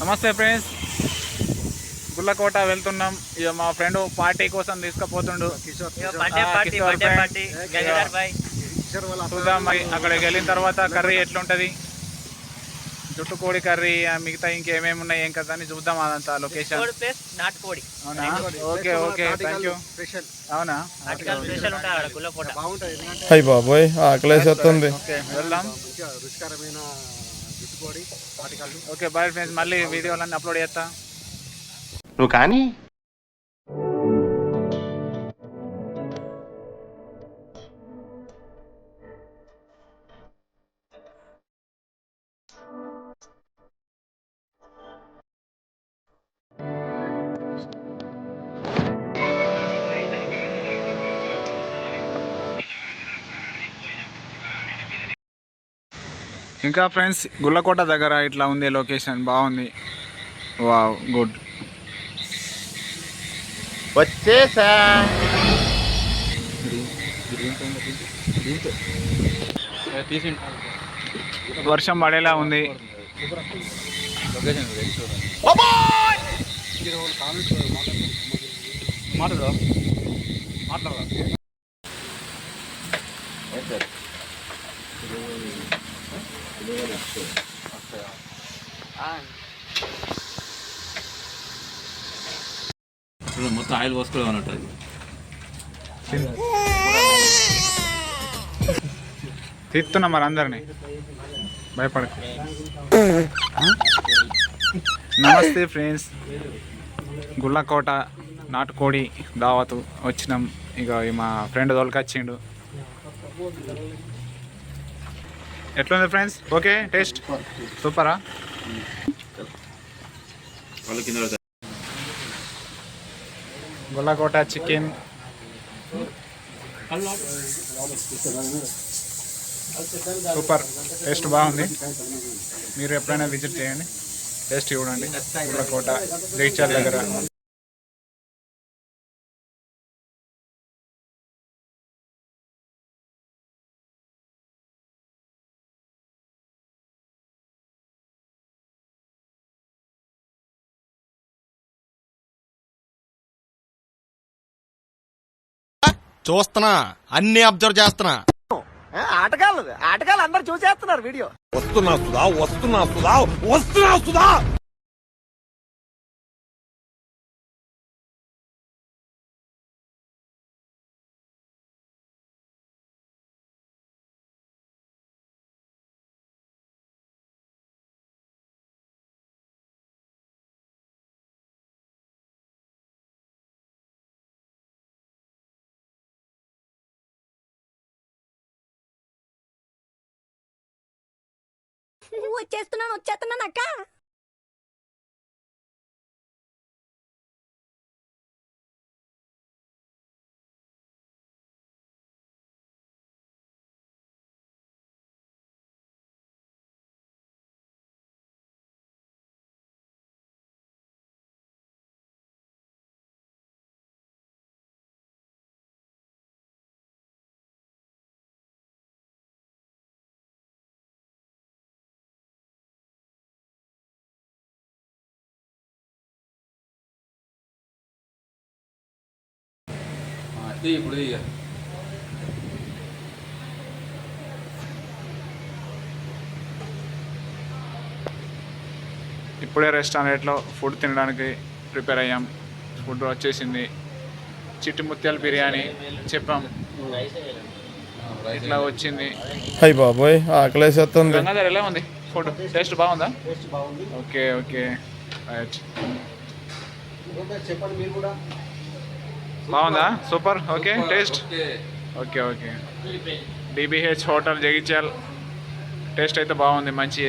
నమస్తే ఫ్రెండ్స్. గుల్లకోట వెళ్తున్నాం. ఇక మా ఫ్రెండ్ పార్టీ కోసం తీసుకుపోతుండు. చూద్దాం మరి అక్కడికి వెళ్ళిన తర్వాత కర్రీ ఎట్లుంటుంది? జుట్టు కోడి కర్రీ మిగతా ఇంకేమేమి ఉన్నాయి ఏం కదా అని చూద్దాం అదంతా లొకేషన్ అవునా? Okay okay thank you special. అవునా? నాటుకాలు స్పెషల్ ఉంటాయి అక్కడ గుల్లకోట బాగుంటుంది బాబోయ్ ఆకలేసి వస్తుంది ఓకే వెళ్దాం. ఓకే బాయ్ ఫ్రెండ్స్ మళ్ళీ వీడియోలన్నీ అప్లోడ్ చేస్తా. నువ్వు కానీ ఇంకా ఫ్రెండ్స్ గుల్లకోట దగ్గర ఇట్లా ఉంది లొకేషన్ బాగుంది. వావ్ గుడ్ వచ్చేసా. వర్షం పడేలా ఉంది. మొత్తం ఆయిల్ పోసుకోవడం అన్నట్టు అది తీస్తున్నా మరి అందరినీ. భయపడక. నమస్తే ఫ్రెండ్స్. గుళ్ళకోట నాటుకోడి దావతు వచ్చినాం. ఇక మా ఫ్రెండ్ తోలుకొచ్చిండు. ఎట్లుంది ఫ్రెండ్స్ ఓకే టేస్ట్ సూపరా గుల్లకోట చికెన్. సూపర్ టేస్ట్ బాగుంది. మీరు ఎప్పుడైనా విజిట్ చేయండి. టేస్ట్ చూడండి. గుల్లకోట జగిత్యాల దగ్గర. చూస్తున్నా అన్ని అబ్జర్వ్ చేస్తున్నా. ఆటగాళ్ళు ఆటగాళ్ళు అందరు చూసేస్తున్నారు వీడియో. వస్తున్నా సుధా వస్తున్నా సుధా వస్తున్నా సుధా! వచ్చేస్తున్నాను వచ్చేస్తున్నాను అక్క. ఇది ఇప్పుడు. ఇప్పుడే రెస్టారెంట్లో ఫుడ్ తినడానికి ప్రిపేర్ అయ్యాం. ఫుడ్ వచ్చేసింది. చిట్టి ముత్యాల బిర్యానీ చెప్పాం. ఇట్లా వచ్చింది? అయ్యి బాబోయ్ ఆకలేసి వస్తుంది గంగాధర్ ఎలా ఉంది? ఫుడ్ టేస్ట్ బాగుందా? ఓకే ఓకే రైట్ చెప్పండి మీరు కూడా. బాగుందా? Super. Okay taste? Okay. Okay DBH hotel Jagtial. Taste అయితే బాగుంది మంచి